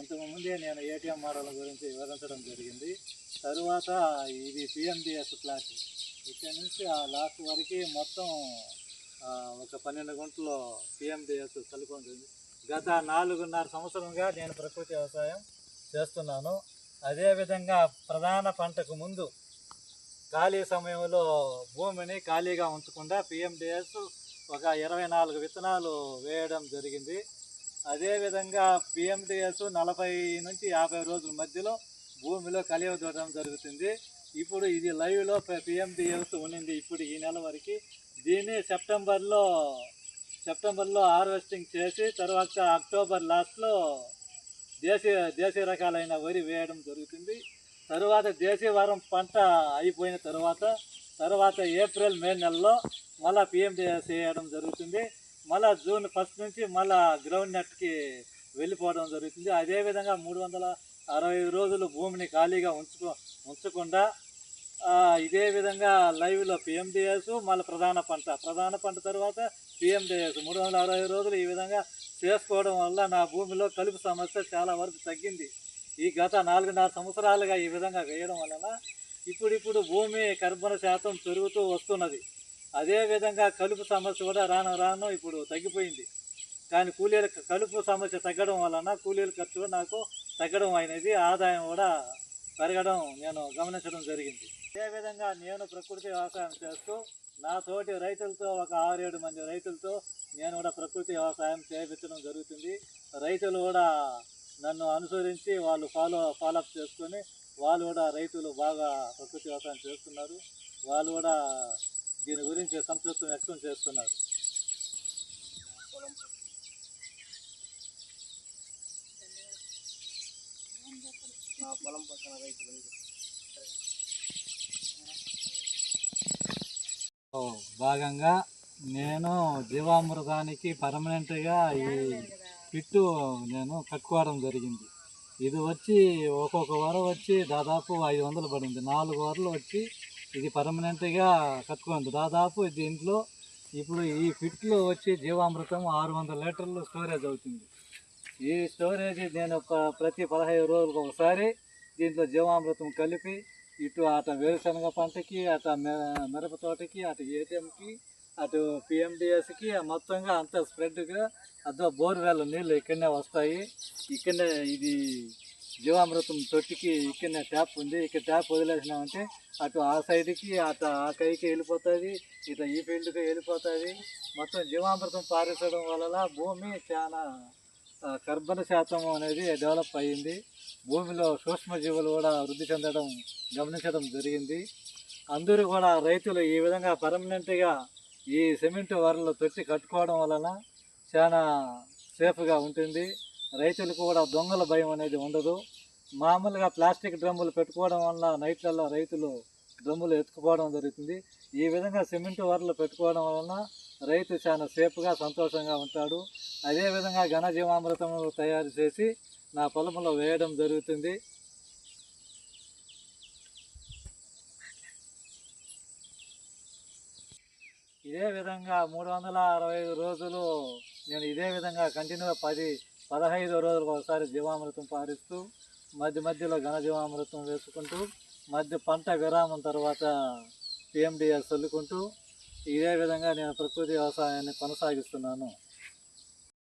ఇంతకుముందే నేను ATM model గురించి వివరించడం జరిగింది. తరువాత ఇది పిఎండిఎస్ ప్లాట్ ఇక్కడ నుంచి ఆ లాస్ట్ వరకు మొత్తం ఒక పన్నెండు గుంటలు పిఎండిఎస్ కలుపుకుంటుంది గత నాలుగున్నర సంవత్సరంగా నేను ప్రకృతి వ్యవసాయం చేస్తున్నాను. అదేవిధంగా ప్రధాన పంటకు ముందు ఖాళీ సమయంలో భూమిని ఖాళీగా ఉంచకుండా పిఎండిఎస్ ఒక ఇరవై నాలుగు విత్తనాలు వేయడం జరిగింది. అదేవిధంగా పిఎండిఎస్ నలభై నుంచి యాభై రోజుల మధ్యలో భూమిలో కలియదూడడం జరుగుతుంది. ఇప్పుడు ఇది లైవ్లో పిఎండిఎస్ ఉండింది ఇప్పుడు ఈ నెల వరకు. దీన్ని సెప్టెంబర్లో సెప్టెంబర్లో హార్వెస్టింగ్ చేసి తర్వాత అక్టోబర్ లాస్ట్లో దేశీయ దేశీయ రకాలైన వరి వేయడం జరుగుతుంది. తరువాత దేశీయవరం పంట అయిపోయిన తర్వాత తర్వాత ఏప్రిల్ మే నెలలో మళ్ళీ పిఎండిఎస్ వేయడం జరుగుతుంది. మళ్ళా జూన్ ఫస్ట్ నుంచి మళ్ళా గ్రౌండ్ నెట్కి వెళ్ళిపోవడం జరుగుతుంది. అదేవిధంగా మూడు వందల అరవై రోజులు భూమిని ఖాళీగా ఉంచుకో ఉంచకుండా ఇదే విధంగా లైవ్లో పిఎండిఎస్ మళ్ళీ ప్రధాన పంట. ప్రధాన పంట తర్వాత పిఎండిఎస్ మూడు వందల అరవై రోజులు ఈ విధంగా చేసుకోవడం వల్ల నా భూమిలో కలుపు సమస్య చాలా వరకు తగ్గింది. ఈ గత నాలుగున్నర సంవత్సరాలుగా ఈ విధంగా వేయడం వలన ఇప్పుడిప్పుడు భూమి కర్బన శాతం పెరుగుతూ వస్తున్నది. అదేవిధంగా కలుపు సమస్య కూడా రాను రాను ఇప్పుడు తగ్గిపోయింది. కానీ కూలీల కలుపు సమస్య తగ్గడం వలన కూలీల ఖర్చు నాకు తగ్గడం అయినది ఆదాయం కూడా పెరగడం నేను గమనించడం జరిగింది. అదేవిధంగా నేను ప్రకృతి వ్యవసాయం చేస్తూ నా తోటి రైతులతో ఒక ఆరేడు మంది రైతులతో నేను కూడా ప్రకృతి వ్యవసాయం చేయించడం జరుగుతుంది. రైతులు కూడా నన్ను అనుసరించి వాళ్ళు ఫాలో ఫాలోఅప్ చేసుకొని వాళ్ళు కూడా రైతులు బాగా ప్రకృతి వ్యవసాయం చేస్తున్నారు. వాళ్ళు కూడా దీని గురించి సంతృప్తి వ్యక్తం చేస్తున్నారు. నా పొలం పక్కన రైతులు ఓ, భాగంగా నేను జీవామృతానికి పర్మనెంట్గా ఈ పిట్టు నేను కట్టుకోవడం జరిగింది. ఇది వచ్చి ఒక్కొక్క వర వచ్చి దాదాపు ఐదు వందలు పడింది. నాలుగు వరలు వచ్చి ఇది పర్మనెంట్గా కట్టుకుంది దాదాపు దీంట్లో ఇప్పుడు ఈ ఫిట్లో వచ్చి జీవామృతం ఆరు వందల లీటర్లు స్టోరేజ్ అవుతుంది. ఈ స్టోరేజ్ నేను ప- ప్రతి పదహైదు రోజులకు ఒకసారి దీంట్లో జీవామృతం కలిపి ఇటు అటు వేరుశనగ పంటకి అటు మె- మిరప తోటకి అటు ఏటీఎంకి అటు పిఎండిఎస్కి మొత్తంగా అంత స్ప్రెడ్గా అదో బోర్వెల్ నీళ్ళు ఇక్కడనే వస్తాయి. ఇక్కడనే ఇది జీవామృతం తొట్టికి ఇక్కడ ట్యాప్ ఉంది. ఇక్కడ ట్యాప్ వదిలేసినామంటే అటు ఆ సైడ్కి అటు ఆ కైకి వెళ్ళిపోతుంది. ఇటు ఈ ఫీల్డ్కి వెళ్ళిపోతుంది. మొత్తం జీవామృతం పారించడం వల్ల భూమి చాలా కర్బన శాతం అనేది డెవలప్ అయ్యింది భూమిలో సూక్ష్మజీవులు కూడా వృద్ధి చెందడం గమనించడం జరిగింది. అందరూ కూడా రైతులు ఈ విధంగా పర్మనెంట్గా ఈ సిమెంట్ వరలు తొట్టి కట్టుకోవడం వలన చాలా సేఫ్గా ఉంటుంది. రైతులకు కూడా దొంగల భయం అనేది ఉండదు. మామూలుగా ప్లాస్టిక్ డ్రమ్ములు పెట్టుకోవడం వల్ల నైట్లలో రైతులు డ్రమ్ములు ఎత్తుకుపోవడం జరుగుతుంది. ఈ విధంగా సిమెంట్ వరలు పెట్టుకోవడం వలన రైతు చాలా సేఫ్గా సంతోషంగా ఉంటాడు. అదేవిధంగా ఘనజీవామృతం తయారు చేసి నా పొలంలో వేయడం జరుగుతుంది. ఇదే విధంగా మూడు వందల అరవై ఐదు రోజులు నేను ఇదే విధంగా కంటిన్యూగా పది పదహైదు రోజులకు ఒకసారి జీవామృతం పారిస్తూ మధ్య మధ్యలో ఘనజీవామృతం వేసుకుంటూ మధ్య పంట విరామం తర్వాత పిఎండిఎస్ చల్లుకుంటూ ఇదే విధంగా నేను ప్రకృతి వ్యవసాయాన్ని కొనసాగిస్తున్నాను.